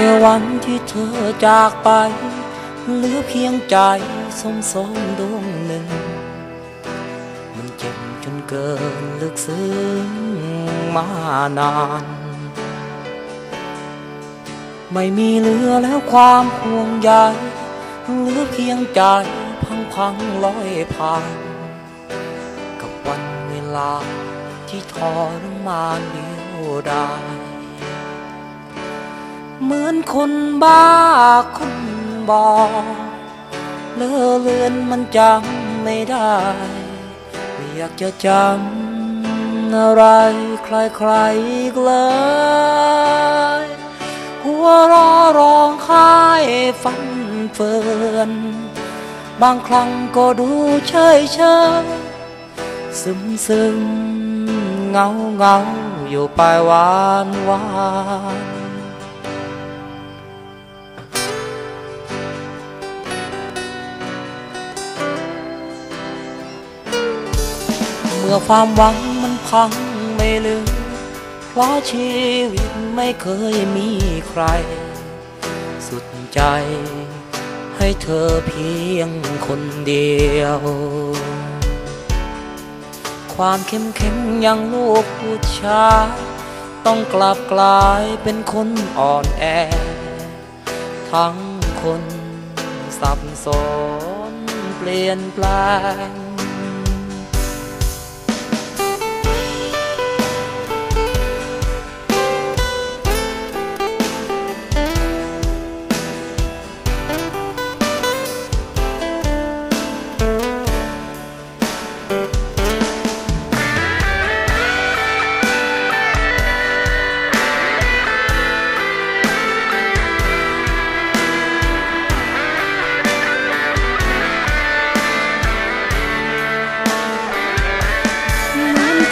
แต่วันที่เธอจากไป เหลือเพียงใจสมสมดวงหนึ่ง มันเจ็บจนเกินลึกซึ้งมานาน ไม่มีเหลือแล้วความห่วงใยเหลือเพียงใจพังพังๆลอยผ่าน กับวันเวลาที่ทรมานเดียวดาย เหมือนคนบ้าคนบอเลอเลือนมันจำไม่ได้ไม่อยากจะจำอะไรใครๆอีกเลยหัวรอร้องไห้ฟันเฟือนบางครั้งก็ดูเฉยเฉยซึมซึมเงาเงาอยู่ไปหวานหวาน มื่อความหวังมันพังไม่เหลือเพราะชีวิตไม่เคยมีใคร สุดใจให้เธอเพียงคนเดียว ความเข้มแข็งอย่างลูกผู้ชายต้องกลับกลายเป็นคนอ่อนแอ ทั้งคนสับสนเปลี่ยนแปลง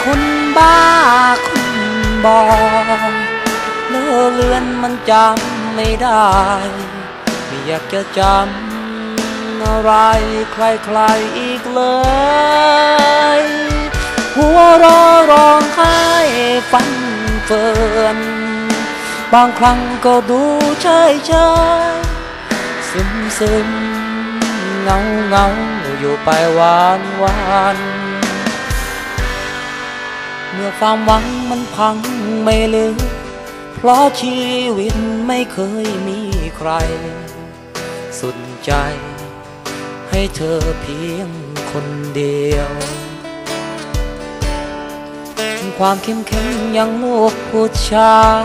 คนบ้าคนบอเลอเลือนมันจำไม่ได้ ไม่อยากจะจำอะไรใครๆอีกเลย หัวรอร้องไห้ฟันเฟือนบางครั้งก็ดูเฉยเฉยซึมซึมเงาเงาอยู่ไปหวานวาน เมื่อความหวังมันพังไม่เหลือ เพราะชีวิตไม่เคยมีใคร สุดใจ ให้เธอเพียงคนเดียว ความเข้มแข็งอย่างลูกผู้ชาย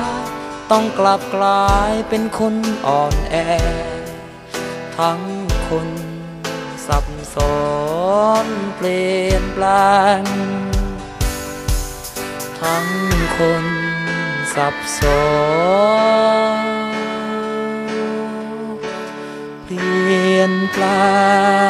ต้องกลับกลายเป็นคนอ่อนแอ ทั้งคนสับสนเปลี่ยนแปลง ทั้งคนสับสนเปลี่ยนแปลง